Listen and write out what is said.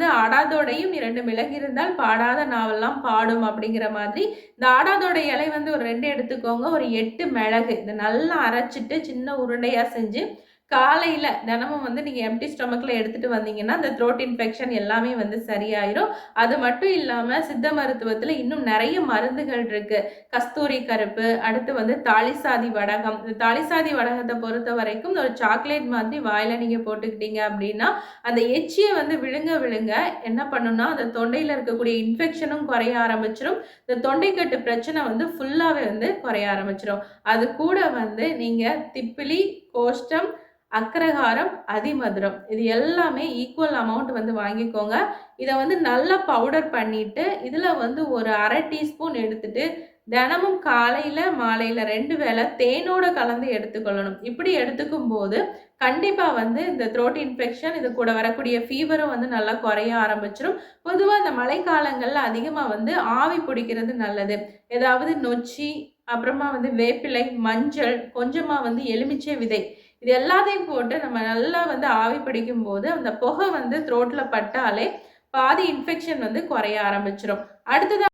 வந்து ஆடாதோடையும் இரண்டு மிளகு இருந்தால் பாடாத நாவெல்லாம் பாடும் அப்படிங்கிற மாதிரி. இந்த ஆடாதோட இலை வந்து ஒரு ரெண்டு எடுத்துக்கோங்க. ஒரு எட்டு மிளகு. இதை நல்லா அரைச்சிட்டு சின்ன உருண்டையாக செஞ்சு காலையில் தினமும் வந்து நீங்கள் எம்டி ஸ்டொமக்கில் எடுத்துகிட்டு வந்தீங்கன்னா அந்த த்ரோட் இன்ஃபெக்ஷன் எல்லாமே வந்து சரியாயிரும். அது மட்டும் இல்லாமல் சித்த மருத்துவத்தில் இன்னும் நிறைய மருந்துகள் இருக்குது கஸ்தூரி கருப்பு அடுத்து வந்து தாலிசாதி வடகம். இந்த தாலிசாதி வடகத்தை பொறுத்த வரைக்கும் ஒரு சாக்லேட் மாதிரி வாயில் நீங்கள் போட்டுக்கிட்டீங்க அப்படின்னா அந்த எச்சியை வந்து விழுங்க விழுங்க என்ன பண்ணுன்னா அந்த தொண்டையில் இருக்கக்கூடிய இன்ஃபெக்ஷனும் குறைய ஆரம்பிச்சிடும் இந்த தொண்டைக்கட்டு பிரச்சனை வந்து ஃபுல்லாகவே வந்து குறைய ஆரம்பிச்சிடும் அது கூட வந்து நீங்கள் திப்பிலி கோஷ்டம் அக்ரஹாரம் அதிமதுரம். இது எல்லாமே ஈக்குவல் அமௌண்ட் வந்து வாங்கிக்கோங்க. இதை வந்து நல்லா பவுடர் பண்ணிவிட்டு இதில் வந்து ஒரு அரை டீஸ்பூன் எடுத்துட்டு தினமும் காலையில் மாலையில் ரெண்டு வேளை தேனோட கலந்து எடுத்துக்கொள்ளணும். இப்படி எடுத்துக்கும் போது கண்டிப்பாக வந்து இந்த த்ரோட் இன்ஃபெக்ஷன் இது கூட வரக்கூடிய ஃபீவரும் வந்து நல்லா குறைய ஆரம்பிச்சிடும் பொதுவாக இந்த மழைக்காலங்களில் அதிகமாக வந்து ஆவி பிடிக்கிறது நல்லது. ஏதாவது நொச்சி அப்புறமா வந்து வேப்பிலை மஞ்சள் கொஞ்சமாக வந்து எலுமிச்சை விதை. இது எல்லாத்தையும் போட்டு நம்ம நல்லா வந்து ஆவி பிடிக்கும் போது அந்த புகை வந்து த்ரோட்டில் பட்டாலே பாதி இன்ஃபெக்ஷன் வந்து குறைய ஆரம்பிச்சிடும் அடுத்ததாக